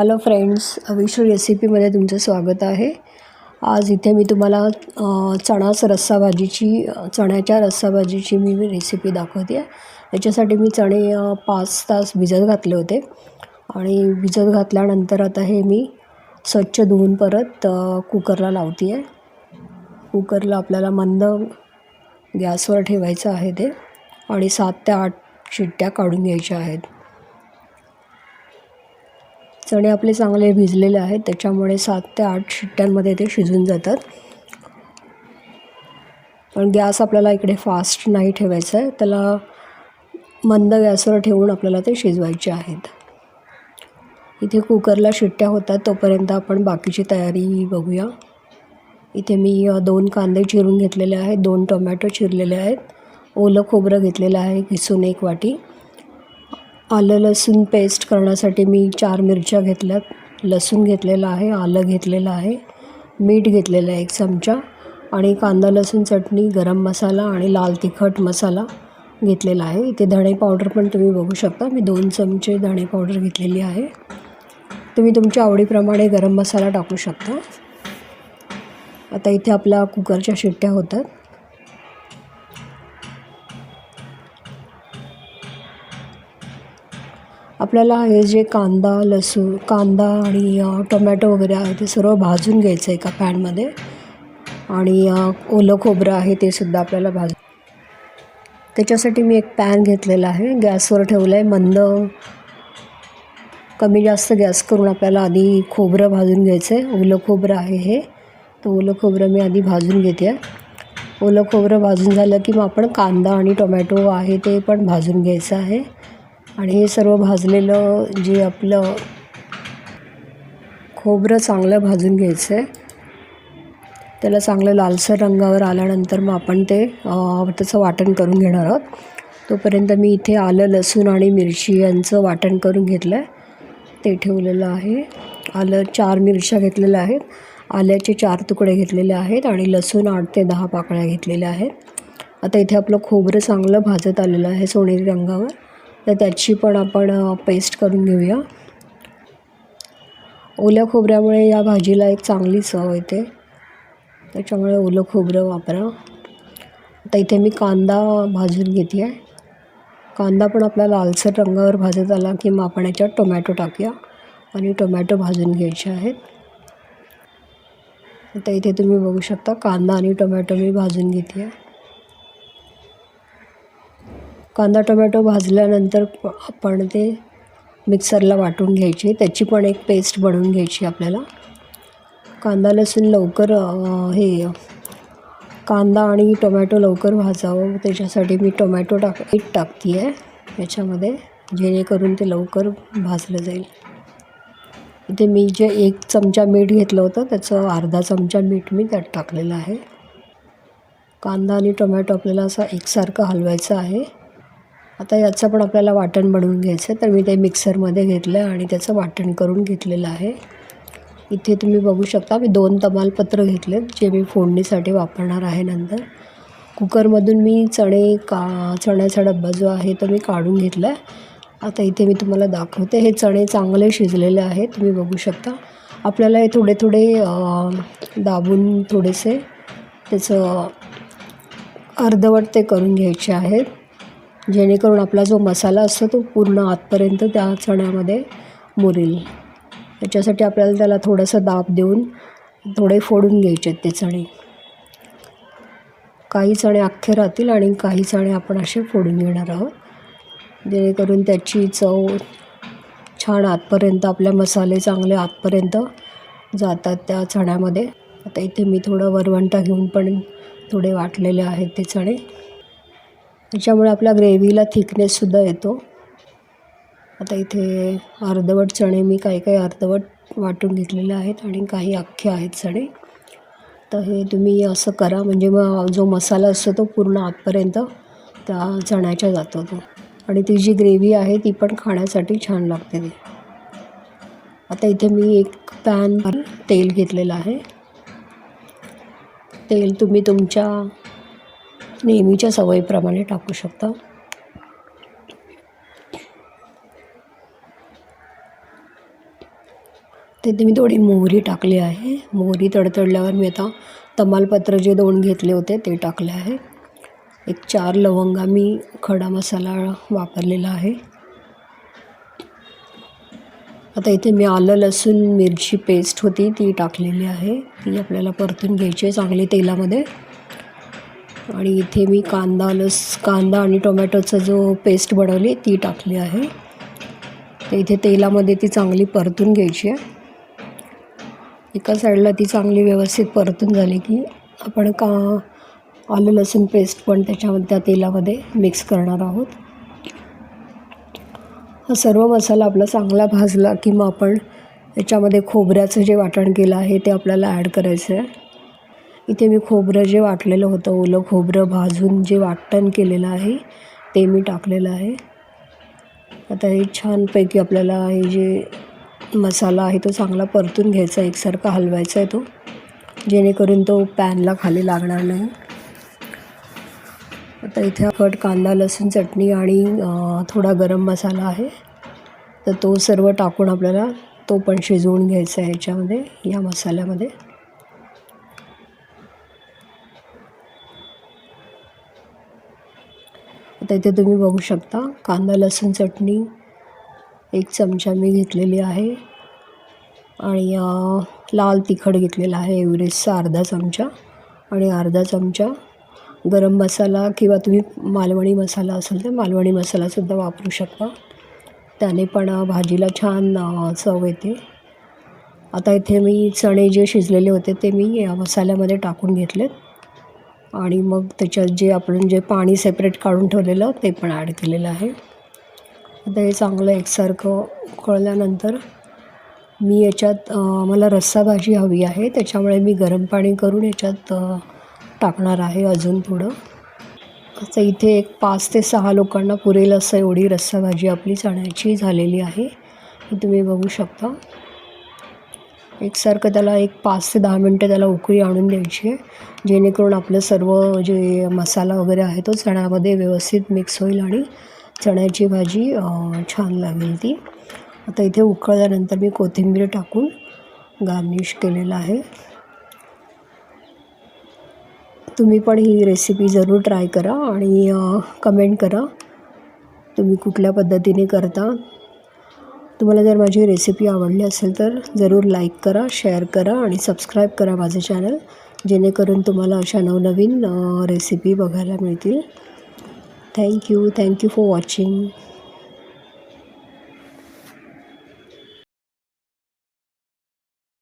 Hello friends Vishu रेसिपीमध्ये तुमचं स्वागत आहे. आज इथे मी तुम्हाला चणाच रस्सा भाजीची चण्याच्या रस्सा भाजीची मी रेसिपी दाखवते. आहे याच्यासाठी मी चणे पाच तास भिजत घातले होते. आणि भिजत घातल्यानंतर आता हे मी स्वच्छ धुवून परत कुकरला लावते आहे कुकरला आपल्याला मंद गॅसवर ठेवायचं आहे ते. आणि सात ते आठ शिट्ट्या काढून घ्यायच्या आहेत. चणे आपले चांगले भिजलेले आहेत त्याच्यामुळे सात ते आठ शिट्ट्यांमध्ये ते शिजून जातात. पण गॅस आपल्याला इकडे फास्ट नाही ठेवायचा आहे त्याला मंद गॅसवर ठेवून आपल्याला ते शिजवायचे आहेत. इथे कुकरला शिट्ट्या होतात तोपर्यंत आपण बाकीची तयारी बघूया. इथे मी दोन कांदे चिरून घेतलेले आहेत दोन टोमॅटो चिरलेले आहेत ओलं खोबरं घेतलेलं आहे किसून एक वाटी. आलं लसूण पेस्ट करण्यासाठी मी चार मिरच्या घेतल्यात. लसूण घेतलेलं आहे आलं घेतलेलं आहे मीठ घेतलेलं आहे एक चमचा आणि कांदा लसूण चटणी गरम मसाला आणि लाल तिखट मसाला घेतलेला आहे. इथे धणे पावडर पण तुम्ही बघू शकता. मी दोन चमचे धणे पावडर घेतलेली आहे. तुम्ही तुमच्या आवडीप्रमाणे गरम मसाला टाकू शकता. आता इथे आपल्या कुकरच्या शिट्ट्या होतात. आपल्याला हे जे कांदा लसूण कांदा आणि टोमॅटो वगैरे आहे ते सर्व भाजून घ्यायचं आहे एका पॅनमध्ये. आणि ओलं खोबरं आहे ते सुद्धा आपल्याला भाज त्याच्यासाठी मी एक पॅन घेतलेला आहे. गॅसवर ठेवलं आहे मंद कमी जास्त गॅस करून आपल्याला आधी खोबरं भाजून घ्यायचं आहे ओलं खोबरं आहे हे. तर ओलं खोबरं मी आधी भाजून घेते. आहे ओलं खोबरं भाजून झालं की मग आपण कांदा आणि टोमॅटो आहे ते पण भाजून घ्यायचं आहे. आणि हे सर्व भाजलेलं जे आपलं खोबरं चांगलं भाजून घ्यायचं आहे. त्याला चांगलं लालसर रंगावर आल्यानंतर मग आपण ते त्याचं वाटण करून घेणार आहोत. तोपर्यंत मी इथे आलं लसूण आणि मिरची यांचं वाटण करून घेतलं आहे ते ठेवलेलं आहे. आलं चार मिरच्या घेतलेल्या आहेत. आल्याचे चार तुकडे घेतलेले आहेत आणि लसूण आठ ते दहा पाकळ्या घेतलेल्या आहेत. आता इथे आपलं खोबरं चांगलं भाजत आलेलं आहे सोनेरी रंगावर. तर त्याची पण आपण पेस्ट करून घेऊया. ओल्या खोबऱ्यामुळे या भाजीला एक चांगली चव येते. त्याच्यामुळे ओलं खोबरं वापरा. आता इथे मी कांदा भाजून घेते आहे कांदा पण आपला लालसर रंगावर भाजत आला की मग आपण याच्यात टोमॅटो टाकूया आणि टोमॅटो भाजून घ्यायचे आहेत. आता इथे तुम्ही बघू शकता कांदा आणि टोमॅटो मी भाजून घेते आहे कांदा टोमॅटो भाजल्यानंतर आपण ते मिक्सरला वाटून घ्यायचे. त्याची पण एक पेस्ट बनवून घ्यायची आपल्याला. कांदा लसूण लवकर हे कांदा आणि टोमॅटो लवकर भाजावं. त्याच्यासाठी मी टोमॅटो टाक मीठ टाकते आहे याच्यामध्ये जेणेकरून ते लवकर भाजलं जाईल. इथे मी जे एक चमचा मीठ घेतलं होतं त्याचं अर्धा चमचा मीठ मी त्यात टाकलेलं आहे. कांदा आणि टोमॅटो आपल्याला असा एकसारखं हलवायचं आहे. आता याचं पण आपल्याला वाटण बनवून घ्यायचं आहे तर मी ते मिक्सरमध्ये घेतलं आहे आणि त्याचं वाटण करून घेतलेलं आहे. इथे तुम्ही बघू शकता मी दोन तमालपत्र घेतले जे मी फोडणीसाठी वापरणार आहे नंतर. कुकरमधून मी चणे का चण्याचा डब्बा जो आहे तो मी काढून घेतला आहे. आता इथे मी तुम्हाला दाखवते हे चणे चांगले शिजलेले आहेत तुम्ही बघू शकता. आपल्याला हे थोडे थोडे दाबून थोडेसे त्याचं अर्धवट ते करून घ्यायचे आहेत. जेणेकरून आपला जो मसाला असतो तो पूर्ण आतपर्यंत त्या चण्यामध्ये मुरेल. त्याच्यासाठी आपल्याला त्याला थोडंसं दाब देऊन थोडे फोडून घ्यायचे आहेत ते चणे. काही चणे अख्खे राहतील आणि काही चणे आपण असे फोडून घेणार आहोत. जेणेकरून त्याची चव छान आतपर्यंत आपल्या मसाले चांगले आतपर्यंत जातात त्या चण्यामध्ये. आता इथे मी थोडं वरवंटा घेऊन पण थोडे वाटलेले आहेत ते चणे. त्याच्यामुळे आपल्या ग्रेव्हीला थिकनेससुद्धा येतो. आता इथे अर्धवट चणे मी काही काही अर्धवट वाटून घेतलेले आहेत आणि काही अख्खे आहेत चणे. तर हे तुम्ही असं करा म्हणजे मग जो मसाला असतो तो पूर्ण आतपर्यंत त्या चण्याच्या जातो तो. आणि ती जी ग्रेव्ही आहे ती पण खाण्यासाठी छान लागते ती. आता इथे मी एक पॅन तेल घेतलेलं आहे. तेल तुम्ही तुमच्या नेहमीच्या सवयीप्रमाणे टाकू शकता. तिथे मी थोडी मोहरी टाकली आहे. मोहरी तडतडल्यावर मी आता तमालपत्र जे दोन घेतले होते ते टाकले आहे. एक चार लवंगा मी खडा मसाला वापरलेला आहे. आता इथे मी आलं लसूण मिरची पेस्ट होती ती टाकलेली आहे. ती आपल्याला परतून घ्यायची आहे चांगली तेलामध्ये. आणि इथे मी कांदा लस कांदा आणि टोमॅटोचा जो पेस्ट बनवली ती टाकली आहे. तर इथे तेलामध्ये ती चांगली परतून घ्यायची आहे. एका साईडला ती चांगली व्यवस्थित परतून झाली की आपण का आलं लसूण पेस्ट पण त्याच्यामध्ये त्या तेलामध्ये मिक्स करणार आहोत. हा सर्व मसाला आपला चांगला भाजला की मग आपण याच्यामध्ये खोबऱ्याचं जे वाटण केलं आहे ते आपल्याला ॲड करायचं आहे. इथे मी खोबरं जे वाटलेलं होतं ओलं खोबरं भाजून जे वाटण केलेलं आहे ते मी टाकलेलं आहे. आता हे छानपैकी आपल्याला हे जे मसाला आहे तो चांगला परतून घ्यायचा एकसारखा हलवायचा आहे तो. जेणेकरून तो पॅनला खाली लागणार नाही. आता इथे कट कांदा लसूण चटणी आणि थोडा गरम मसाला आहे. तर तो सर्व टाकून आपल्याला तो पण शिजवून घ्यायचा आहे ह्याच्यामध्ये या मसाल्यामध्ये. आता इथे तुम्ही बघू शकता कांदा लसूण चटणी एक चमचा मी घेतलेली आहे. आणि लाल तिखट घेतलेला आहे एव्हरेस्टचा अर्धा चमचा. आणि अर्धा चमचा गरम मसाला किंवा तुम्ही मालवणी मसाला असेल तर मालवणी मसालासुद्धा वापरू शकता. त्याने पण भाजीला छान चव येते. आता इथे मी चणे जे शिजलेले होते ते मी या मसाल्यामध्ये टाकून घेतलेत. आणि मग त्याच्यात जे आपण जे पाणी सेपरेट काढून ठेवलेलं ते पण ॲड केलेलं आहे. आता हे चांगलं एकसारखं उकळल्यानंतर मी याच्यात मला रस्सा भाजी हवी आहे. त्याच्यामुळे मी गरम पाणी करून याच्यात टाकणार आहे अजून थोडं. असं इथे एक पाच ते सहा लोकांना पुरेल असं एवढी रस्सा भाजी आपली चण्याची झालेली आहे. तुम्ही बघू शकता. एकसारखं त्याला एक पाच ते दहा मिनटं त्याला उकळी आणून द्यायची आहे. जेणेकरून आपलं सर्व जे मसाला वगैरे आहे तो चण्यामध्ये व्यवस्थित मिक्स होईल आणि चण्याची भाजी छान लागेल ती. आता इथे उकळल्यानंतर मी कोथिंबीर टाकून गार्निश केलेलं आहे. तुम्ही पण ही रेसिपी जरूर ट्राय करा आणि कमेंट करा. तुम्ही कुठल्या पद्धतीने करता तुम्हाला जर माझी रेसिपी आवडली असेल तर जरूर लाईक करा शेअर करा आणि सबस्क्राईब करा माझं चॅनल जेणेकरून तुम्हाला अशा नवनवीन रेसिपी बघायला मिळतील. Thank you thank you for watching